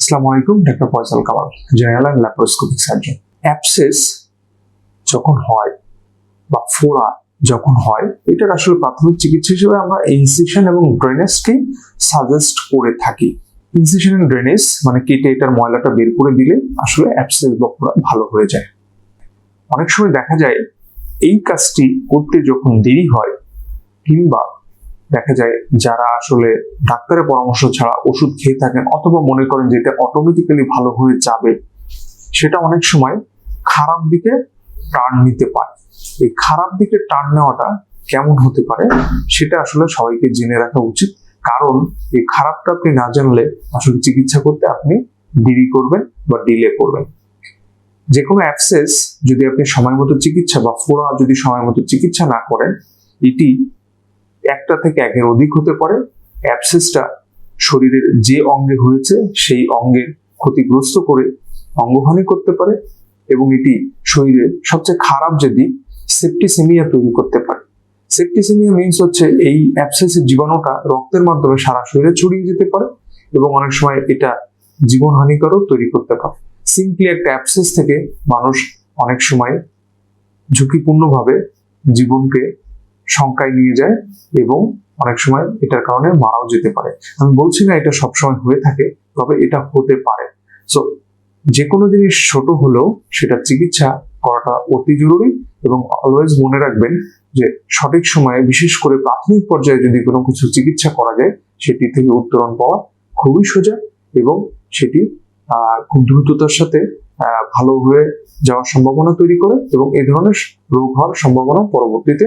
আসসালামু আলাইকুম, doctor Faisal Kamal, general and laparoscopic surgeon abscess যখন হয় বা ফোড়া যখন হয়, এটার আসলে প্রাথমিক চিকিৎসা হিসেবে আমরা ইনসিশন এবং ড্রেনেজকে সাজেস্ট করে থাকি। ইনসিশন এন্ড ড্রেনেজ মানে কেটে এটার ময়লাটা বের করে দিলে আসলে অ্যাপসেস বা ফোড়া ভালো হয়ে যায়। অনেক সময় দেখা যায় এই কাজটি করতে যখন দেরি হয় কিংবা দেখা যায় যারা আসলে ডাক্তারের পরামর্শ ছাড়া ওষুধ খেয়ে থাকেন অথবা মনে করেন যে এটা অটোমেটিক্যালি ভালো হয়ে যাবে, সেটা অনেক সময় খারাপ দিকে টার্ন নিতে পারে। এই খারাপ দিকে টার্ন নেওয়াটা কেমন হতে পারে সেটা আসলে সবাইকে জেনে রাখা উচিত। কারণ এই খারাপটা আপনি না জানলে আসলে চিকিৎসা করতে আপনি দেরি করবেন বা ডিলে করবেন। যে কোনো অ্যাপসেস যদি আপনি সময় মতো চিকিৎসা বা ফোড়া যদি সময় মতো চিকিৎসা না করেন, এটি একটা থেকে একের অধিক হতে পারে। অ্যাপসেসটা শরীরের যে অঙ্গে হয়েছে, সেই অঙ্গের ক্ষতিগ্রস্ত করে অঙ্গহানি করতে পারে এবং এটি শরীরের সবচেয়ে খারাপ যে দিক সেপ্টিসেমিয়া তৈরি করতে পারে। সেপ্টিসেমিয়া মিনস হচ্ছে এই অ্যাপসেসের জীবাণুটা রক্তের মাধ্যমে সারা শরীরে ছড়িয়ে যেতে পারে এবং অনেক সময় এটা জীবন হানিকারক তৈরি করতে পারে। সিম্পলি একটা অ্যাপসেস থেকে মানুষ অনেক সময় ঝুঁকিপূর্ণভাবে জীবনকে শঙ্কায় নিয়ে যায় এবং অনেক সময় এটার কারণে মারাও যেতে পারে। আমি বলছি না এটা সবসময় হয়ে থাকে, তবে এটা হতে পারে। সো যে কোনো জিনিস ছোট হলেও সেটা চিকিৎসা করাটা অতি জরুরি এবং অলওয়েজ মনে রাখবেন যে সঠিক সময়ে বিশেষ করে প্রাথমিক পর্যায়ে যদি কোনো কিছু চিকিৎসা করা যায়, সেটি থেকে উত্তরণ পাওয়া খুবই সোজা এবং সেটি খুব দ্রুততার সাথে ভালো হয়ে যাওয়ার সম্ভাবনা তৈরি করে এবং এই ধরনের রোগ হওয়ার সম্ভাবনা পরবর্তীতে